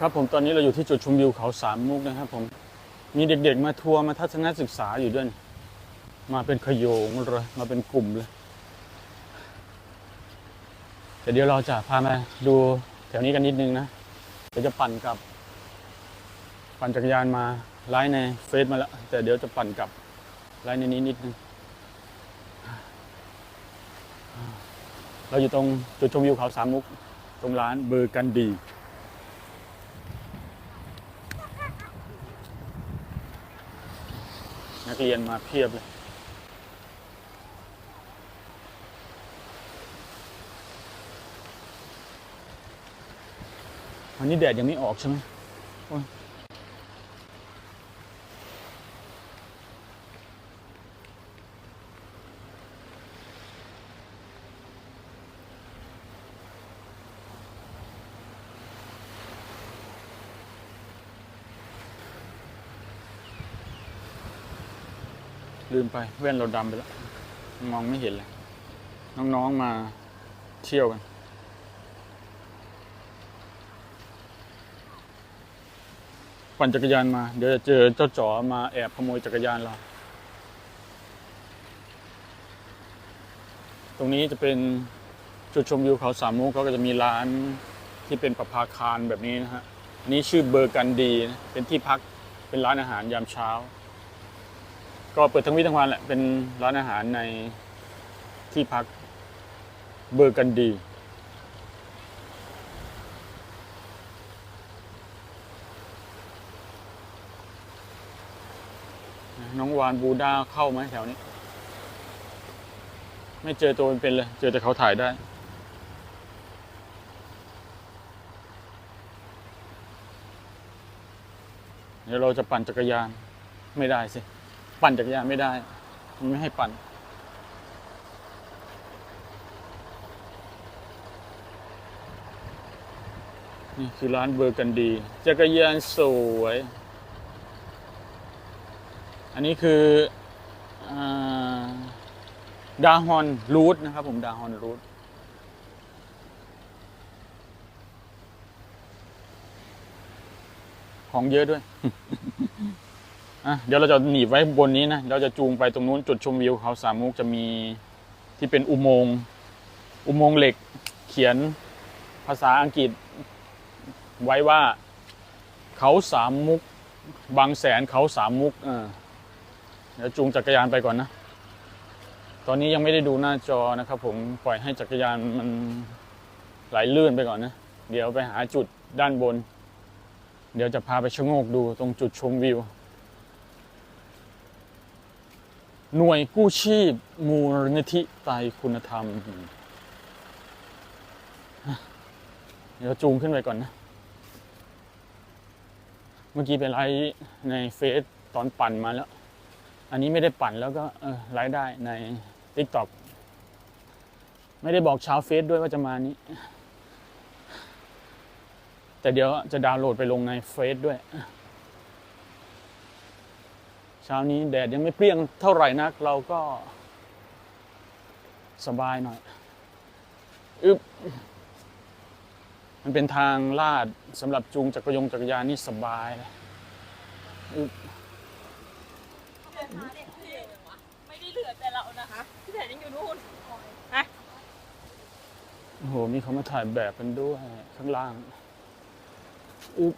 ครับผมตอนนี้เราอยู่ที่จุดชมวิวเขาสามมุกนะครับ ผมมีเด็กๆมาทัวร์มาทัศนศึกษาอยู่ด้วย มาเป็นขยงเลยมาเป็นกลุ่มเลยแต่เดี๋ยวเราจะพามาดูแถวนี้กันนิดนึงนะเดี๋ยวจะปั่นกลับ ปั่นจักรยานมาไลฟ์ในเฟซมาแล้วแต่เดี๋ยวจะปั่นกลับไลฟ์ในนี้นิดนึงเราอยู่ตรงจุดชมวิวเขาสามมุก ตรงร้านเบอร์กันดี นัก เรียนมาเพียบเลย วันนี้แดดยังไม่ออกใช่ไหม ลืมไปแว่นเราดำไปแล้ว มองไม่เห็นเลย น้องๆมาเที่ยวกัน ปั่นจักรยานมา เดี๋ยวจะเจอเจ้าจ๋อมาแอบขโมยจักรยานเรา ตรงนี้จะเป็นจุดชมวิวเขาสามมุกเขาก็จะมีร้านที่เป็นประภาคารแบบนี้นะฮะ อันนี้ชื่อเบอร์กันดีนะเป็นที่พักเป็นร้านอาหารยามเช้า ก็เปิดทั้งวี่ทั้งวันแหละ เป็นร้านอาหารในที่พักเบอร์กันดี น้องวานบูด้าเข้าไหมแถวนี้ ไม่เจอตัวเป็นๆเลย เจอแต่เขาถ่ายได้เดี๋ยวเราจะปั่นจักรยานไม่ได้สิ ปั่นจักรยานไม่ได้ มันไม่ให้ปั่น นี่คือร้านเบอร์กันดี จักรยานสวย อันนี้คืออดาฮอนรูทนะครับผมดาฮอนรูทของเยอะด้วย อะเดี๋ยวเราจะหนีบไว้บนนี้นะเราจะจูงไปตรงนู้นจุดชมวิวเขาสามมุกจะมีที่เป็นอุโมงค์อุโมงค์เหล็กเขียนภาษาอังกฤษไว้ว่าเขาสามมุกบางแสนเขาสามมุกอ่าเดี๋ยวจูงจักรยานไปก่อนนะ ตอนนี้ยังไม่ได้ดูหน้าจอนะครับ ผมปล่อยให้จักรยานมันไหลลื่นไปก่อนนะ เดี๋ยวไปหาจุดด้านบน เดี๋ยวจะพาไปชะโงกดูตรงจุดชมวิว หน่วยกู้ชีพ มูลนิธิไตรคุณธรรม เดี๋ยวจูงขึ้นไปก่อนนะ เมื่อกี้ไปไลฟ์ในเฟซตอนปั่นมาแล้ว อันนี้ไม่ได้ปั่นแล้วก็ไลฟ์ได้ใน t ิ k t o k ไม่ได้บอกชาวเฟซด้วยว่าจะมานี้ แต่เดี๋ยวจะดาวน์โหลดไปลงในเฟซด้วย ช้านี้แดดยังไม่เปรี้ยงเท่าไหร่นัก เราก็สบายหน่อยอึบมันเป็นทางลาดสำหรับจูงจักรยงจักรยานนี่สบายเลยอึบเดินมาเนี่ยพี่ไม่ได้เหลือแต่เรานะคะพี่แผนยังอยู่นู่นนะโอ้โหมีเขามาถ่ายแบบกันด้วยข้างล่างอึบ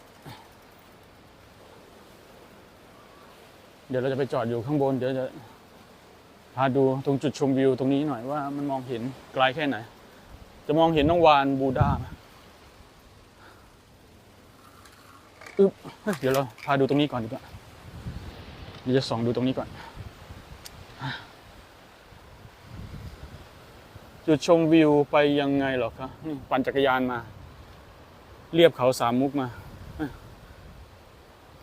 ดี๋ยวเราจะไปจอดอยู่ข้างบน เดี๋ยวจะพาดูตรงจุดชมวิวตรงนี้หน่อยว่ามันมองเห็นไกลแค่ไหน จะมองเห็นน้องวานบูดาไหมอึบเดี๋ยวเราพาดูตรงนี้ก่อนดีกว่าเดี๋ยวจะส่องดูตรงนี้ก่อน จุดชมวิวไปยังไงหรอครับนี่ปั่นจักรยานมา เรียบเขาสามมุกมา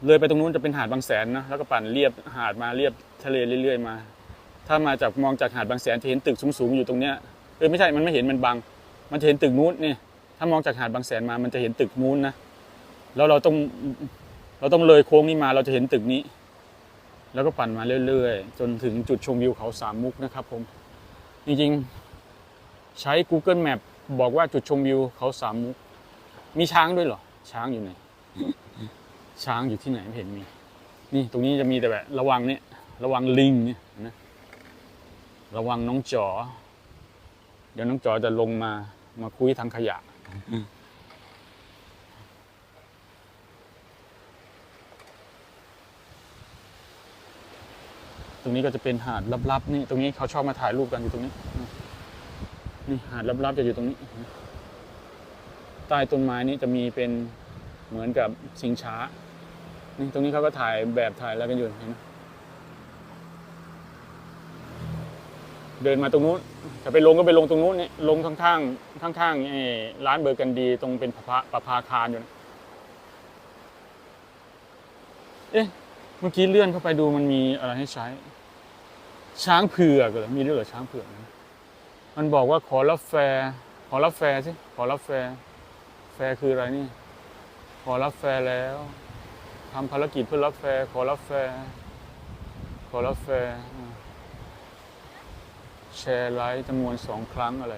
เลยไปตรงนู้นจะเป็นหาดบางแสนนะแล้วก็ปั่นเรียบหาดมาเรียบทะเลเรื่อยๆมา ถ้ามาจากมองจากหาดบางแสนจะเห็นตึกสูงๆอยู่ตรงเนี้ยเออไม่ใช่มันไม่เห็นมันบัง มันจะเห็นตึกนู้นนี่ถ้ามองจากหาดบางแสนมา มันจะเห็นตึกนู้นนะแล้วเราต้องเราต้องเลยโค้งนี้มาเราจะเห็นตึกนี้ แล้วก็ปั่นมาเรื่อยๆ จนถึงจุดชมวิวเขาสามมุกนะครับผมจริงๆใช้ Google Map บอกว่าจุดชมวิวเขาสามมุก มีช้างด้วยเหรอ ช้างอยู่ไหน ช้างอยู่ที่ไหนไม่เห็นมี นี่ตรงนี้จะมีแต่แบบระวังเนี่ย ระวังลิงเนี่ยนะระวังน้องจ๋อเดี๋ยวน้องจ๋อจะลงมามาคุยทางขยะตรงนี้ก็จะเป็นหาดลับๆนี่ตรงนี้เขาชอบมาถ่ายรูปกันอยู่ตรงนี้ นี่หาดลับๆจะอยู่ตรงนี้ ใต้ต้นไม้นี้จะมีเป็นเหมือนกับสิงช้า นี่ตรงนี้เขาก็ถ่ายแบบถ่ายอะไรกันอยู่เห็นไหมเดินมาตรงนู้นจะไปลงก็ไปลงตรงนู้นนี่ลงข้างๆข้างๆไอ้ร้านเบอร์กันดีตรงเป็นประภาประภาคารอยู่นะเอ๊ะเมื่อกี้เลื่อนเข้าไปดูมันมีอะไรให้ใช้ ช้างเผือกเหรอมีด้วยเหรอช้างเผือกนะมันบอกว่าขอรับแฟร์ขอรับแฟร์สิขอรับแฟร์แฟร์คืออะไรนี่ ขอรับแฟร์แล้ว ทำภารกิจเพื่อรับแฟร์ขอรับแฟร์ขอรับแฟร์แชร์ไลค์จำนวนสองครั้งอะไร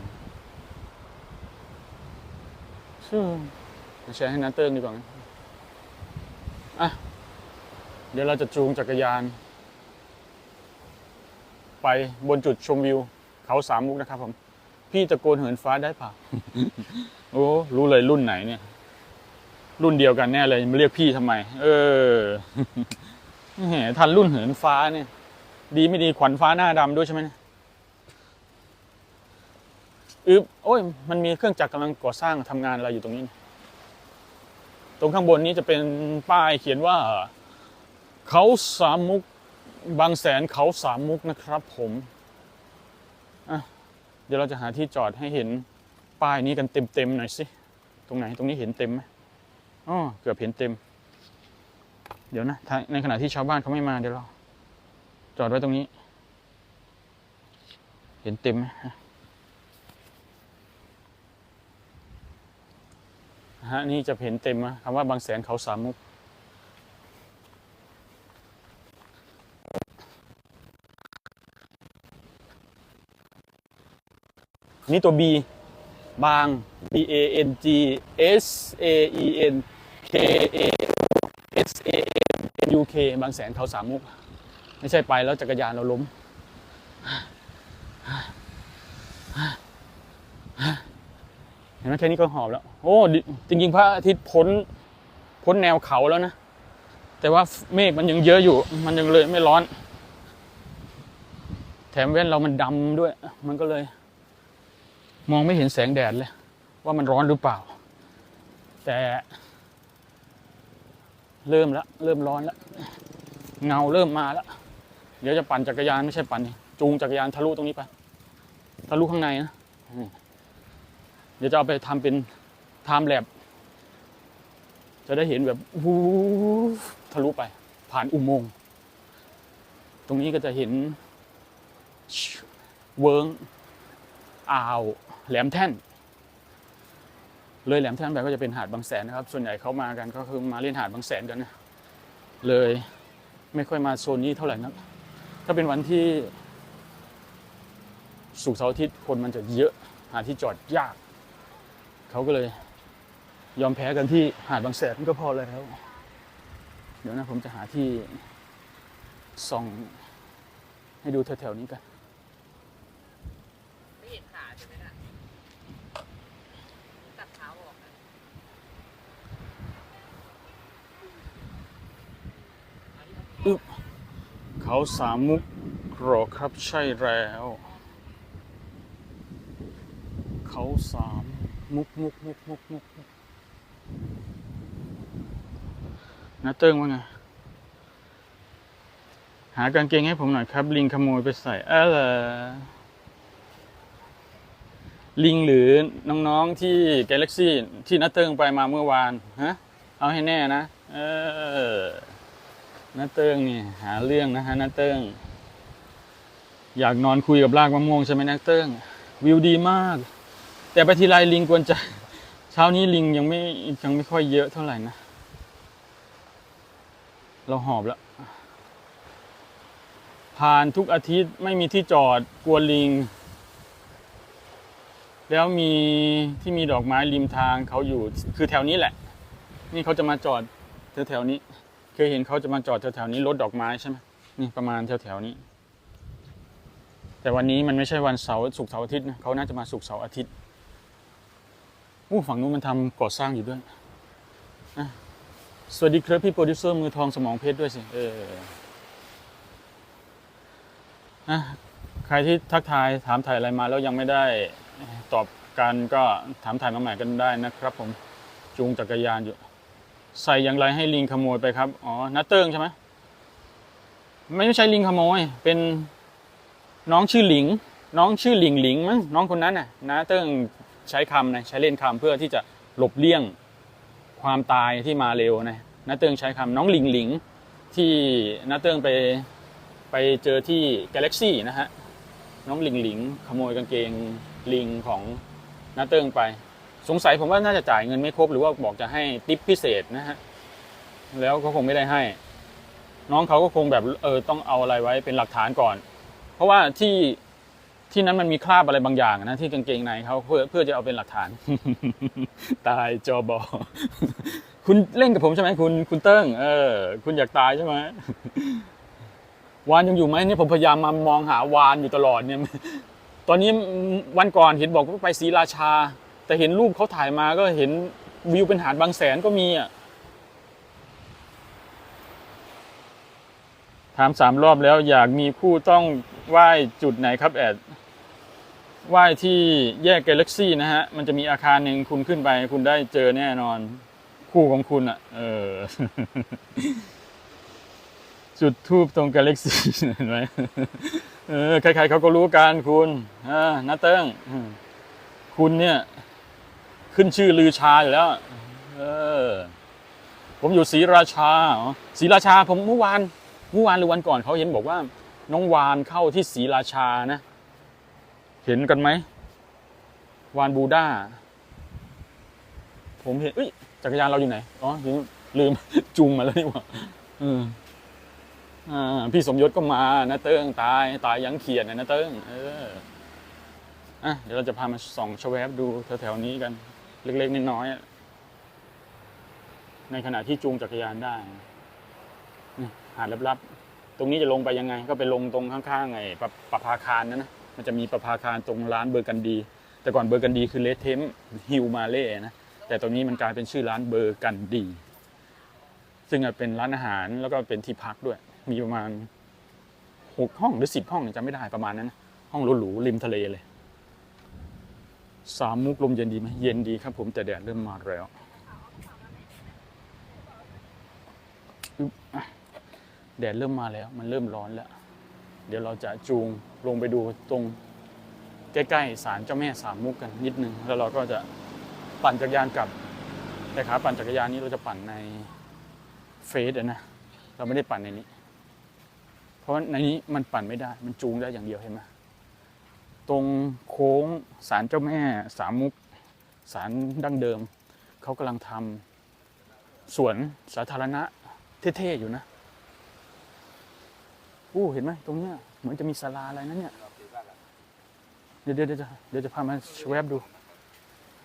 ชื่อแชร์ให้นัตเติ้ลดีกว่าอะ เดี๋ยวเราจะจูงจักรยาน ไปบนจุดชมวิว เขาสามมุกนะครับผม พี่ตะโกนเหินฟ้าได้เปล่าโอ้ รู้เลยรุ่นไหนเนี่ย รุ่นเดียวกันแน่เลยมาเรียกพี่ทำไม เออแหมทันรุ่นเหินฟ้าเนี่ย ดีไม่ดีขวัญฟ้าหน้าดำด้วยใช่ไหมเนี่ยอึบโอ้ย มันมีเครื่องจักรกำลังก่อสร้างทำงานอะไรอยู่ตรงนี้ ตรงข้างบนนี้จะเป็นป้ายเขียนว่า เขาสามมุกบางแสนเขาสามมุกนะครับผมเดี๋ยวเราจะหาที่จอดให้เห็นป้ายนี้กันเต็มๆหน่อยสิ ตรงไหนตรงนี้เห็นเต็มไหม อ๋อเกือบเห็นเต็ม เดี๋ยวนะในขณะที่ชาวบ้านเขาไม่มาเดี๋ยวเราจอดไว้ตรงนี้ เห็นเต็มไหมฮะนี่จะเห็นเต็มนะคำว่าบางแสนเขาสามมุกนี่ตัว B บาง B A N G S A E N K A S A N U K บางแสนเขาสามมุก ไม่ใช่ไปแล้วจักรยานเราล้ม เห็นไหมแค่นี้ก็หอบแล้ว โอ้ดิจริงๆ พระอาทิตย์พ้น พ้นแนวเขาแล้วนะ แต่ว่าเมฆมันยังเยอะอยู่ มันยังเลยไม่ร้อน แถมแว่นเรามันดำด้วย มันก็เลย มองไม่เห็นแสงแดดเลย ว่ามันร้อนหรือเปล่า แต่ เริ่มแล้วเริ่มร้อนแล้วเงาเริ่มมาแล้วเดี๋ยวจะปั่นจักรยานไม่ใช่ปั่นจูงจักรยานทะลุตรงนี้ไปทะลุข้างในนะเดี๋ยวจะเอาไปทำเป็นไทม์แลบจะได้เห็นแบบวูทะลุไป ผ่านอุโมงค์ตรงนี้ก็จะเห็นเวิร์งอ่าว แหลมแท่น เลยแหลมแท่นไปก็จะเป็นหาดบางแสนนะครับ ส่วนใหญ่เขามากันก็คือมาเล่นหาดบางแสนกันนะเลยไม่ค่อยมาโซนนี้เท่าไหร่นัก ถ้าเป็นวันที่สุกเสาร์อาทิตย์คนมันจะเยอะหาที่จอดยาก เขาก็เลย ยอมแพ้กันที่หาดบางแสนก็พอแล้วเดี๋ยวนะผมจะหาที่ส่องให้ดูแถวๆนี้กัน ไม่เห็นขาใช่ไหมน่ะตัดเท้าออกนะ เขาสามมุกหรอครับใช่แล้ว เขาสามมุกมุกมุกมุกมุกมุกนาเติ้งว่าไง หากางเกงให้ผมหน่อยครับ ลิงขโมยไปใส่เออเหรลิงหรือน้องๆที่ Galaxy ที่นาเติ้งไปมาเมื่อวาน ฮะ เอาให้แน่นะ เออ น้าเติ้งนี่หาเรื่องนะฮะน้าเติ้ง อยากนอนคุยกับรากมะม่วงใช่ไหมน้าเติ้ง วิวดีมาก แต่ไปทีไรลิงกวนใจเช้านี้ลิงยังไม่ยังไม่ค่อยเยอะเท่าไหร่นะ เราหอบแล้ว ผ่านทุกอาทิตย์ไม่มีที่จอดกลัวลิง แล้วมีที่มีดอกไม้ริมทางเขาอยู่ คือแถวนี้แหละ นี่เขาจะมาจอดแถวๆนี้ เคยเห็นเขาจะมาจอดแถวๆนี้รถดอกไม้ใช่ไหมนี่ประมาณแถวๆนี้ แต่วันนี้มันไม่ใช่วันเสาร์ศุกร์เสาร์อาทิตย์นะเขาน่าจะมาศุกร์เสาร์อาทิตย์อู้ฝั่งนู้นมันทำก่อสร้างอยู่ด้วยสวัสดีครับพี่โปรดิวเซอร์มือทองสมองเพชรด้วยสิเออใครที่ทักทายถามถ่ายอะไรมาแล้วยังไม่ได้ตอบกันก็ถามถ่ายมาใหม่กันได้นะครับ ผมจูงจักรยานอยู่ ใส่อย่างไรให้ลิงขโมยไปครับ อ๋อนัตเติ้งใช่ไหมไม่ใช่ลิงขโมย เป็นน้องชื่อหลิง น้องชื่อหลิงหลิงมั้งน้องคนนั้นน่ะนาเติ้งใช้คำนะใช้เล่นคำเพื่อที่จะหลบเลี่ยงความตายที่มาเร็วนะนาเติ้งใช้คำน้องหลิงหลิงที่นาเติ้งไปไปเจอที่กาแล็กซี่นะฮะน้องหลิงหลิงขโมยกางเกงลิงของนาเติ้งไป สงสัยผมว่าน่าจะจ่ายเงินไม่ครบ หรือว่าบอกจะให้ติปพิเศษนะฮะ แล้วเขาคงไม่ได้ให้ น้องเขาก็คงแบบเออต้องเอาอะไรไว้เป็นหลักฐานก่อน เพราะว่าที่ที่นั้นมันมีคราบอะไรบางอย่างนะที่กางเกงในเขาเพื่อเพื่อจะเอาเป็นหลักฐาน ตายจอบอคุณเล่นกับผมใช่ไหมคุณคุณเติ้งเออ คุณอยากตายใช่ไหมวานยังอยู่ไหมเนี่ยผมพยายามมามองหาวานอยู่ตลอดเนี่ย ตอนนี้วันก่อนเห็นบอกว่าไปศรีราชา แต่เห็นรูปเขาถ่ายมาก็เห็นวิวเป็นหาดบางแสนก็มีอะถามสามรอบแล้วอยากมีคู่ต้องไหว้จุดไหนครับแอดไหว้ที่แยกกาแล็กซี่นะฮะ มันจะมีอาคารหนึ่งคุณขึ้นไป คุณได้เจอแน่นอนคู่ของคุณอะ เออ จุดทูบตรงกาแล็กซี่เห็นไหมเออใครๆเขาก็รู้กันคุณอ่านาเติ้งคุณเนี่ย ขึ้นชื่อลือชาอยู่แล้ว เออ ผมอยู่ศรีราชาศรีราชาผมเมื่อวาน เมื่อวานหรือวันก่อนเขาเห็นบอกว่า น้องวานเข้าที่ศรีราชานะ เห็นกันไหม วานบูด้า ผมเห็นเอ้ย จักรยานเราอยู่ไหน อ๋อลืมจุงมาแล้วนี่หว่าอ่าพี่สมยศก็มานะเติ้งตายตายยังเขียนนะเติ้งเอออะเดี๋ยวเราจะพามาส่องชแวบดูแถวๆนี้กัน เล็กๆน้อยๆในขณะที่จูงจักรยานได้หาดลับๆ ตรงนี้จะลงไปยังไง ก็ไปลงตรงข้างๆไอ้ประประภาคารนั่นนะมันจะมีประภาคารตรงร้านเบอร์กันดี แต่ก่อนเบอร์กันดีคือเลสเทมฮิวมาเล่นะแต่ตรงนี้มันกลายเป็นชื่อร้านเบอร์กันดี ซึ่งอะเป็นร้านอาหารแล้วก็เป็นที่พักด้วย มีประมาณหกห้องหรือสิบห้องจำไม่ได้ประมาณนั้นนะห้องหรูๆริมทะเลเลย สามมุกลมเย็นดีไหมเย็นดีครับผมแต่แดดเริ่มมาแล้วแดดเริ่มมาแล้ว มันเริ่มร้อนแล้ว เดี๋ยวเราจะจูงลงไปดูตรงใกล้ๆศาลเจ้าแม่สามมุกกันนิดนึง แล้วเราก็จะปั่นจักรยานกลับแต่ขาปั่นจักรยานนี้เราจะปั่นในเฟสนะเราไม่ได้ปั่นในนี้ เพราะว่าในนี้มันปั่นไม่ได้ มันจูงได้อย่างเดียวเห็นไหม ตรงโค้งศาลเจ้าแม่สามมุกศาลดั้งเดิม เขากำลังทำสวนสาธารณะเท่ๆอยู่นะอู้เห็นไหมตรงเนี้ยเหมือนจะมีศาลาอะไรนะเนี่ยเดี๋ยวเดี๋ยวเดี๋ยวจะเดี๋ยวจะพามาแวบดู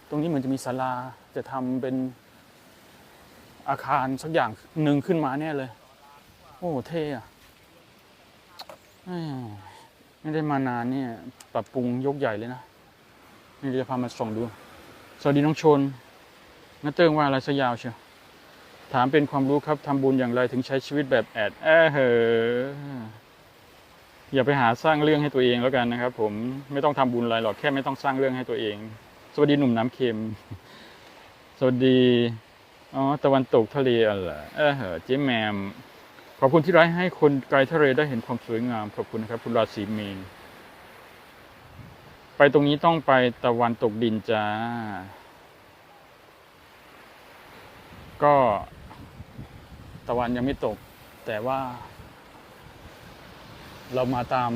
ตรงนี้เหมือนจะมีศาลาจะทำเป็นอาคารสักอย่างหนึ่งขึ้นมาแน่เลย โอ้เท่อะ ไม่ได้มานานเนี่ยปรับปรุงยกใหญ่เลยนะนี่จะพามาส่องดู สวัสดีน้องชนน้าเติ้งว่าอะไรซะยาวเชียวถามเป็นความรู้ครับทำบุญอย่างไรถึงใช้ชีวิตแบบแอดแอเหออย่าไปหาสร้างเรื่องให้ตัวเองแล้วกันนะครับ ผมไม่ต้องทำบุญอะไรหรอกแค่ไม่ต้องสร้างเรื่องให้ตัวเอง สวัสดีหนุ่มน้ำเค็ม สวัสดีอ๋อตะวันตกทะเลอะไรเออเหอะเจ๊แมม ขอบคุณที่ไลฟ์ให้คนไกลทะเลได้เห็นความสวยงาม ขอบคุณนะครับ คุณราศีมีน ไปตรงนี้ต้องไปตะวันตกดินจ้า ก็ตะวันยังไม่ตก แต่ว่า เรามาตาม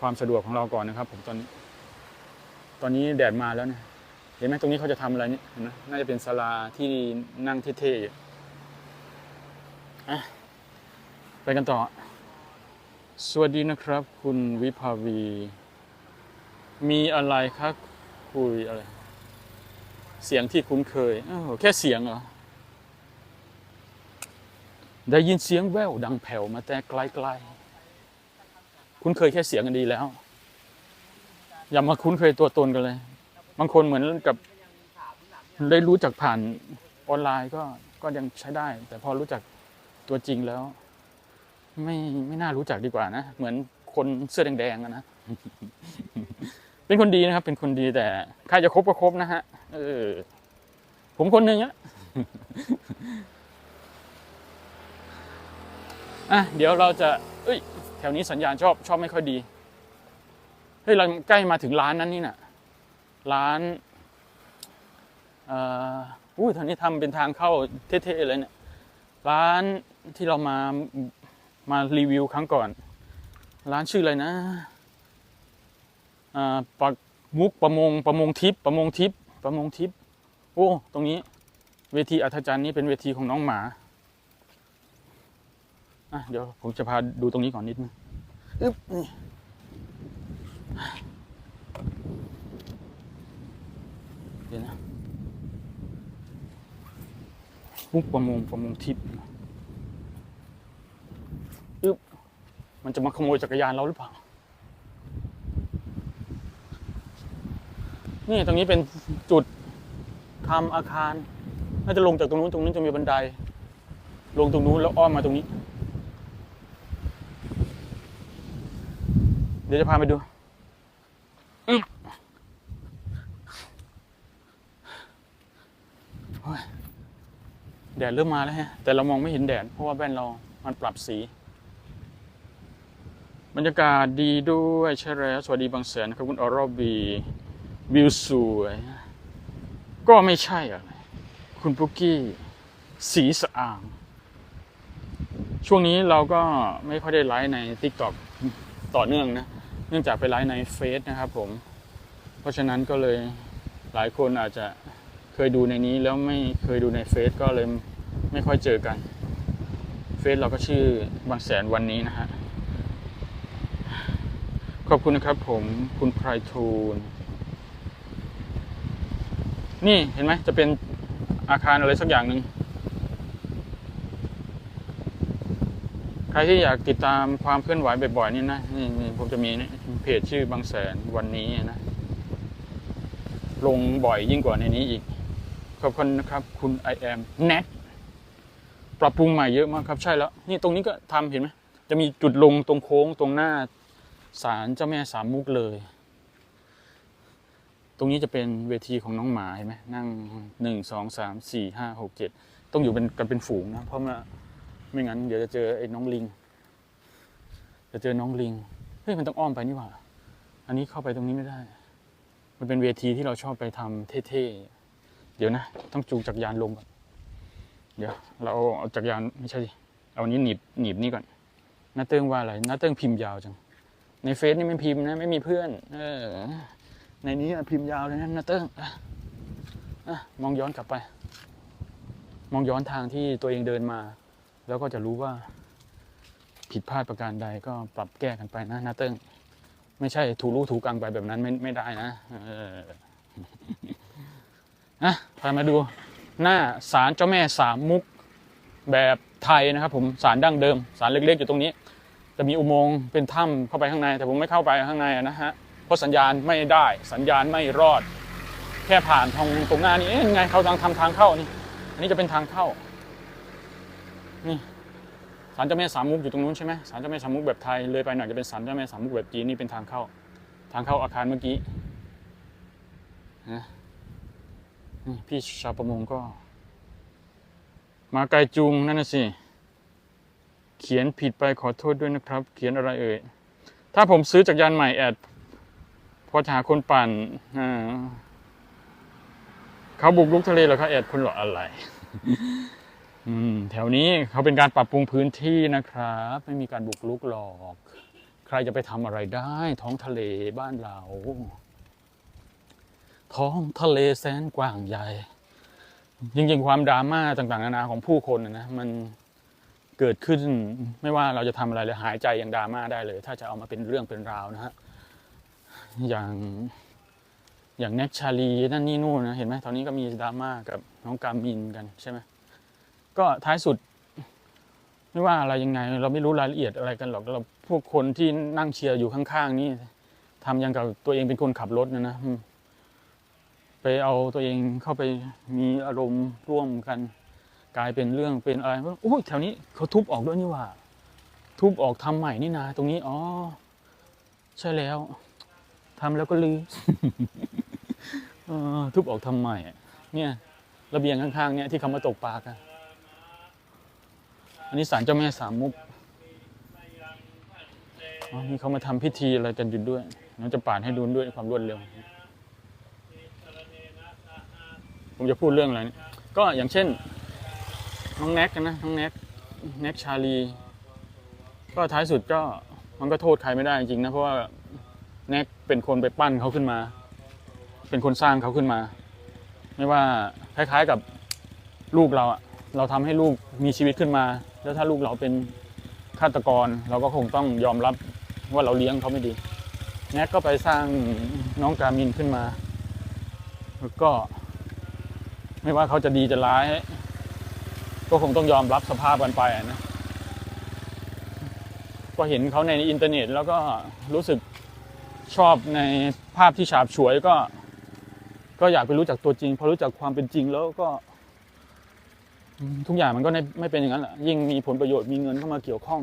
ความสะดวกของเราก่อนนะครับ ผมตอนนี้ ตอนนี้แดดมาแล้วเนี่ยเห็นไหมตรงนี้เขาจะทำอะไรนี่เห็นไหมน่าจะเป็นศาลาที่นั่งเท่ๆ อะไปกันต่อ สวัสดีนะครับ คุณวิภาวี มีอะไรครับคุยอะไร เสียงที่คุ้นเคยอ้าวแค่เสียงเหรอ ได้ยินเสียงแว่วดังแผ่วมาแต่ไกลๆ คุ้นเคยแค่เสียงกันดีแล้ว อย่ามาคุ้นเคยตัวตนกันเลย บางคนเหมือนกับได้รู้จักผ่านออนไลน์ก็ก็ยังใช้ได้ แต่พอรู้จัก ตัวจริงแล้ว ไม่ไม่น่ารู้จักดีกว่านะ เหมือนคนเสื้อแดงๆนะ เป็นคนดีนะครับ เป็นคนดีแต่ใครจะคบก็คบนะฮะ เออ ผมคนหนึ่งอะอะเดี๋ยวเราจะ เอ้ย แถวนี้สัญญาณชอบชอบไม่ค่อยดี เฮ้ยเราใกล้มาถึงร้านนั้นนี่น่ะ ร้านเอ่ออุ้ทางนี้ทำเป็นทางเข้าเท่ๆเลยเนี่ย ร้าน ที่เรามามารีวิวครั้งก่อน ร้านชื่ออะไรนะอ่าปักมุกประมงประมงทิพย์ประมงทิพย์ประมงทิพย์โอ้ตรงนี้ เวทีอัธจันทร์นี่เป็นเวทีของน้องหมาอะเดี๋ยวผมจะพาดูตรงนี้ก่อนนิดนึงอึ๊บนี่เดี๋ยวนะมุกประมงประมงทิพย์อึ๊บ มันจะมาขโมยจักรยานเราหรือเปล่า นี่ตรงนี้เป็นจุดทำอาคาร น่าจะลงจากตรงนู้นตรงนี้จะมีบันได ลงตรงนู้นแล้วอ้อมมาตรงนี้ เดี๋ยวจะพาไปดูแดดเริ่มมาแล้วฮะ แต่เรามองไม่เห็นแดดเพราะว่าแว่นเรา มันปรับสี บรรยากาศดีด้วยใช่แล้วสวัสดีบางแสนครับคุณออรบีวิวสวย ก็ไม่ใช่อะไรคุณปุกกี้ สีสะอาง ช่วงนี้เราก็ไม่ค่อยได้ไลฟ์ใน TikTok ต่อเนื่องนะ เนื่องจากไปไลฟ์ในเฟซนะครับผม เพราะฉะนั้นก็เลยหลายคนอาจจะเคยดูในนี้แล้วไม่เคยดูในเฟซก็เลยไม่ค่อยเจอกัน เฟซเราก็ชื่อบางแสนวันนี้นะฮะ ขอบคุณนะครับ ผมคุณไพรทูลนี่เห็นไหมจะเป็นอาคารอะไรสักอย่างหนึ่งใครที่อยากติดตามความเคลื่อนไหวบ่อยๆนี่นะนี่นผมจะมีนี่เพจชื่อบางแสนวันนี้นะ ลงบ่อยยิ่งกว่าในนี้อีก ขอบคุณนะครับ คุณ I am net ปรับปรุงใหม่เยอะมากครับ ใช่แล้ว นี่ตรงนี้ก็ทำเห็นไหมจะมีจุดลงตรงโค้งตรงหน้า ศาลเจ้าแม่สามมุกเลย ตรงนี้จะเป็นเวทีของน้องหมาเห็นไหมนั่งหนึ่งสองสามสี่ห้าหกเจ็ดต้องอยู่เป็นกันเป็นฝูงนะ เพราะว่าไม่งั้นเดี๋ยวจะเจอไอ้น้องลิง จะเจอน้องลิง เฮ้ยมันต้องอ้อมไปนี่หว่า อันนี้เข้าไปตรงนี้ไม่ได้ มันเป็นเวทีที่เราชอบไปทำเท่ๆ เดี๋ยวนะ ต้องจูงจักรยานลงก่อน เดี๋ยว เราเอาจักรยานไม่ใช่ดิเอาอันนี้หนีบหนีบนี่ก่อนน้าเติ้งว่าอะไรน้าเติ้งพิมพ์ยาวจัง ในเฟซนี่ไม่พิมพ์นะไม่มีเพื่อน เออ ในนี้พิมพ์ยาวเลยนะนาเติ้งอะมองย้อนกลับไป มองย้อนทางที่ตัวเองเดินมา แล้วก็จะรู้ว่า ผิดพลาดประการใดก็ปรับแก้กันไปนะนาเติ้งไม่ใช่ถูรู้ถูกกังไปแบบนั้นไม่ไม่ได้นะเอออะพามาดูหน้าศาลเจ้าแม่สามมุกแบบไทยนะครับ ผมศาลดั้งเดิมศาลเล็กๆอยู่ตรงนี้ จะมีอุโมงค์เป็นถ้ำเข้าไปข้างใน แต่ผมไม่เข้าไปข้างในนะฮะเพราะสัญญาณไม่ได้สัญญาณไม่รอด แค่ผ่านทางตรงหน้านี้เอ๊ะยังไงเขาทางทำทางเข้านี่ อันนี้จะเป็นทางเข้านี่ศาลเจ้าแม่สามมุกอยู่ตรงนู้นใช่ไหมศาลเจ้าแม่สามมุกแบบไทยเลยไปหน่อยจะเป็นศาลเจ้าแม่สามมุกแบบจีนนี่เป็นทางเข้า ทางเข้าอาคารเมื่อกี้นะนี่พี่ชาวประมงก็ มาไกลจุงนั่นน่ะสิ เขียนผิดไปขอโทษด้วยนะครับ เขียนอะไรเอ่ย ถ้าผมซื้อจักรยานใหม่แอดพอจะหาคนปั่นอ่าเขาบุกลุกทะเลเหรอครับแอดคุณหรออะไรอืมแถวนี้เขาเป็นการปรับปรุงพื้นที่นะครับ ไม่มีการบุกลุกหรอก ใครจะไปทำอะไรได้ ท้องทะเลบ้านเรา ท้องทะเลแสนกว้างใหญ่ จริงๆ ความดราม่าต่างๆนานาของผู้คนนะนะมัน เกิดขึ้นไม่ว่าเราจะทำอะไรเลยหายใจอย่างดราม่าได้เลย ถ้าจะเอามาเป็นเรื่องเป็นราวนะฮะอย่างอย่างแน็กชาลีนั่นนี่นู่นนะเห็นไหมตอนนี้ก็มีดราม่ากับน้องกามินกันใช่ไหมก็ท้ายสุด ไม่ว่าอะไรยังไง เราไม่รู้รายละเอียดอะไรกันหรอกเราพวกคนที่นั่งเชียร์อยู่ข้างๆนี่ทำอย่างกับตัวเองเป็นคนขับรถนะนะไปเอาตัวเองเข้าไปมีอารมณ์ร่วมกัน กลายเป็นเรื่องเป็นอะไรว่าโอ้ยแถวนี้เขาทุบออกด้วยนี่ว่า ทุบออกทำใหม่นี่นาตรงนี้อ๋อใช่แล้วทำแล้วก็ลือออทุบออกทำใหม่เนี่ย ระเบียงข้างๆเนี่ยที่เขามาตกปลากันอันนี้ศาลเจ้าแม่สามมุกนี่เขามาทำพิธีอะไรกันอยู่ด้วยเราจะป่านให้ดูด้วยความรวดเร็ว ผมจะพูดเรื่องอะไรก็อย่างเช่น น้องแน็กกันนะน้องแน็กแน็กชาลี ก็ท้ายสุดก็มันก็โทษใครไม่ได้จริงๆนะเพราะว่าแน็กเป็นคนไปปั้นเขาขึ้นมา เป็นคนสร้างเขาขึ้นมา ไม่ว่าคล้ายๆกับลูกเราอะเราทำให้ลูกมีชีวิตขึ้นมา แล้วถ้าลูกเราเป็นฆาตกรเราก็คงต้องยอมรับว่าเราเลี้ยงเขาไม่ดีแน็กก็ไปสร้างน้องกามินขึ้นมาแล้วก็ ไม่ว่าเขาจะดีจะร้าย ก็คงต้องยอมรับสภาพกันไปนะ ก็เห็นเขาในอินเทอร์เน็ต แล้วก็รู้สึกชอบในภาพที่ฉาบฉวยก็ ก็อยากไปรู้จักตัวจริงพอรู้จักความเป็นจริงแล้วก็ ทุกอย่างมันก็ไม่ไม่เป็นอย่างนั้นแหละยิ่งมีผลประโยชน์มีเงินเข้ามาเกี่ยวข้อง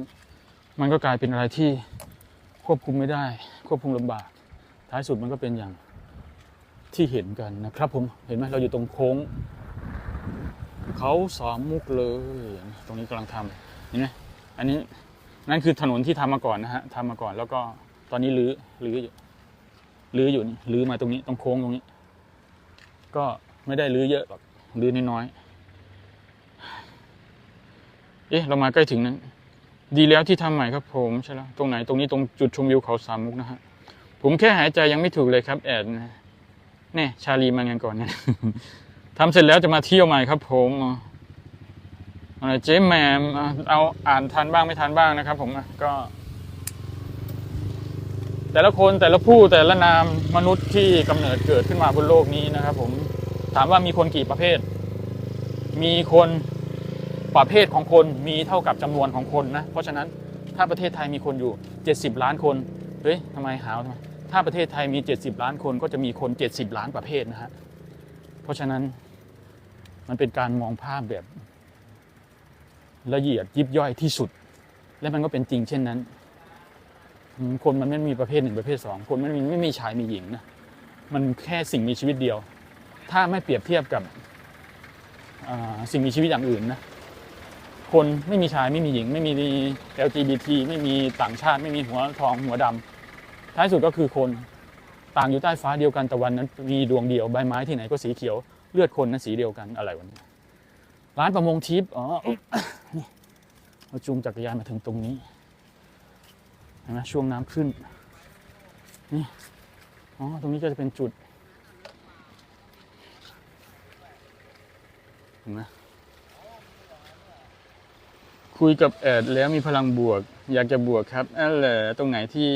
มันก็กลายเป็นอะไรที่ควบคุมไม่ได้ ควบคุมลำบาก ท้ายสุดมันก็เป็นอย่างที่เห็นกันนะครับผมเห็นไหมเราอยู่ตรงโค้ง เขาสามมุกเลย ตรงนี้กำลังทำเห็นไหมอันนี้นั่นคือถนนที่ทำมาก่อนนะฮะทำมาก่อนแล้วก็ตอนนี้รื้อรื้ออยู่รื้ออยู่นี่รื้อมาตรงนี้ตรงโค้งตรงนี้ ก็ไม่ได้รื้อเยอะหรอกรื้อน้อยๆเอ๊ะเรามาใกล้ถึงนั้น ดีแล้วที่ทำใหม่ครับผมใช่แล้วตรงไหนตรงนี้ตรงจุดชมวิวเขาสามมุกนะฮะผมแค่หายใจยังไม่ถูกเลยครับแอดนะแน่ชาลีมากันก่อนนี่ย ทำเสร็จแล้วจะมาเที่ยวใหม่ครับ ผมอ่าเจ๊แมมเอาอ่านทันบ้างไม่ทันบ้างนะครับ ผมอะก็ แต่ละคนแต่ละผู้แต่ละนามมนุษย์ที่กำเนิดเกิดขึ้นมาบนโลกนี้นะครับ ผมถามว่ามีคนกี่ประเภท มีคนประเภทของคนมีเท่ากับจำนวนของคนนะ เพราะฉะนั้นถ้าประเทศไทยมีคนอยู่ 70 ล้านคน เฮ้ยทำไมหาวทำไมถ้าประเทศไทยมี 70 ล้านคนก็จะมีคน 70 ล้านประเภทนะฮะ เพราะฉะนั้น มันเป็นการมองภาพแบบละเอียดยิบย่อยที่สุด และมันก็เป็นจริงเช่นนั้น คนมันไม่มีประเภทหนึ่งประเภทสองคนมันไม่มีไม่มีชายมีหญิงนะมันแค่สิ่งมีชีวิตเดียว ถ้าไม่เปรียบเทียบกับสิ่งมีชีวิตอย่างอื่นนะคนไม่มีชายไม่มีหญิง ไม่มี LGBT ไม่มีต่างชาติ ไม่มีหัวทองหัวดำท้ายสุดก็คือคนต่างอยู่ใต้ฟ้าเดียวกันแต่วันนั้นมีดวงเดียวใบไม้ที่ไหนก็สีเขียว เลือดคนนั้นสีเดียวกันอะไรวะเนี่ยร้านประมงทิพย์อ๋อนี่เราจูงจักรยานมาถึงตรงนี้เห็นไหมช่วงน้ำขึ้นนี่อ๋อตรงนี้ก็จะเป็นจุดเห็นไหมคุยกับแอดแล้วมีพลังบวก อยากจะบวกครับนั่นแหละตรงไหนที่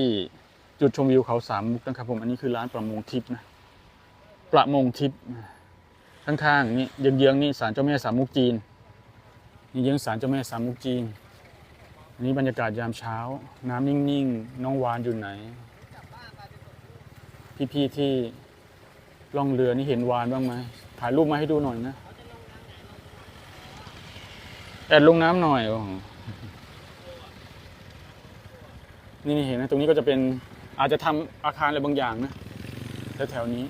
จุดชมวิวเขาสามมุกนะครับผมอันนี้คือร้านประมงทิพย์นะประมงทิพย์ ข้างๆนี่เยื้องๆนี่ศาลเจ้าแม่สามมุกจีนนี่เยื้องศาลเจ้าแม่สามมุกจีนอันนี้บรรยากาศยามเช้า น้ำนิ่งๆน้องวานอยู่ไหน พี่ๆที่ล่องเรือนี่เห็นวานบ้างไหมถ่ายรูปมาให้ดูหน่อยนะแอดลงน้ำหน่อยนี่เห็นไหมตรงนี้ก็จะเป็นอาจจะทำอาคารอะไรบางอย่างนะแถวๆนี้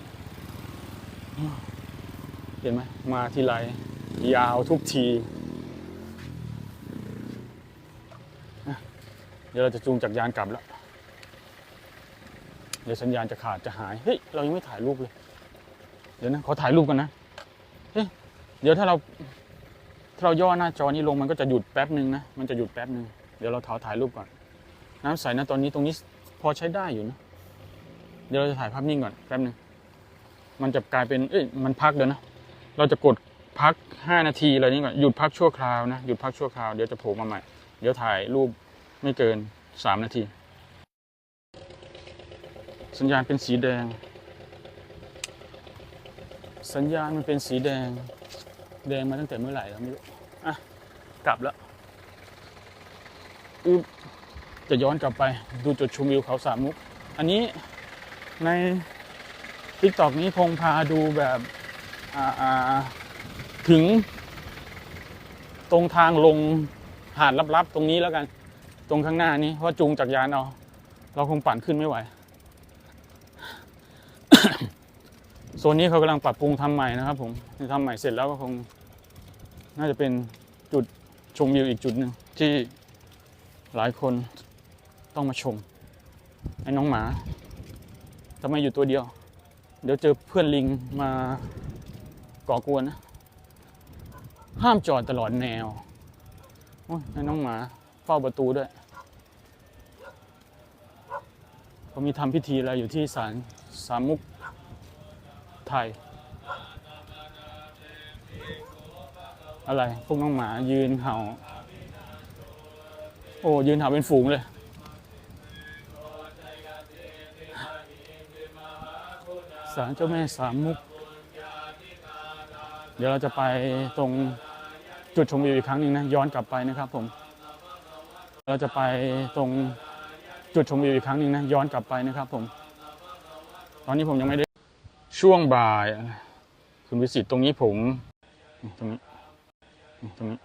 เห็นไหมมาทีไรยาวทุกที เดี๋ยวเราจะจูงจักรยานกลับแล้ว เดี๋ยวสัญญาณจะขาดจะหาย เฮ้ย เรายังไม่ถ่ายรูปเลย เดี๋ยวนะ ขอถ่ายรูปกันนะ เฮ้ย เดี๋ยวถ้าเราถ้าเราย่อหน้าจอนี้ลงมันก็จะหยุดแป๊บหนึ่งนะ มันจะหยุดแป๊บหนึ่งเดี๋ยวเราถ่ายถ่ายรูปก่อน น้ำใสนะตอนนี้ตรงนี้พอใช้ได้อยู่นะ เดี๋ยวเราจะถ่ายภาพนิ่งก่อนแป๊บหนึ่งมันจะกลายเป็น เอ้ย มันพักเดี๋ยวนะ เราจะกดพัก 5 นาทีอะไรนี้ก่อนหยุดพักชั่วคราวนะหยุดพักชั่วคราวเดี๋ยวจะโผล่มาใหม่ เดี๋ยวถ่ายรูปไม่เกิน 3 นาที สัญญาณเป็นสีแดง สัญญาณมันเป็นสีแดง แดงมาตั้งแต่เมื่อไหร่แล้วไม่รู้อะกลับแล้วอึบจะย้อนกลับไปดูจุดชมวิวเขาสามมุก อันนี้ในทิกตอกนี้คงพาดูแบบ ถึง ตรงทางลงหาดลับๆ ตรงนี้แล้วกัน ตรงข้างหน้านี้เพราะจูงจักรยานเอา เราคงปั่นขึ้นไม่ไหวโซนนี้เขากำลังปรับปรุงทำใหม่นะครับ ผมทำใหม่เสร็จแล้วก็คง น่าจะเป็นจุดชมวิวอีกจุดหนึ่งที่หลายคนต้องมาชมไอ้น้องหมาทำไมอยู่ตัวเดียว เดี๋ยวเจอเพื่อนลิงมา ก่อกวนนะ ห้ามจอดตลอดแนวโอ้ยไอ้น้องหมา เฝ้าประตูด้วยเขามีทำพิธีอะไรอยู่ที่ศาลสามมุกไทย อะไร พวกน้องหมายืนเห่า โอ้ ยืนเห่าเป็นฝูงเลยศาลเจ้าแม่สามมุก เดี๋ยวเราจะไปตรงจุดชมวิวอีกครั้งหนึ่งนะย้อนกลับไปนะครับผม เราจะไปตรงจุดชมวิวอีกครั้งหนึ่งนะย้อนกลับไปนะครับผม ตอนนี้ผมยังไม่ได้ช่วงบ่ายคุณวิสิตตรงนี้ผม ตรงนี้ตรงนี้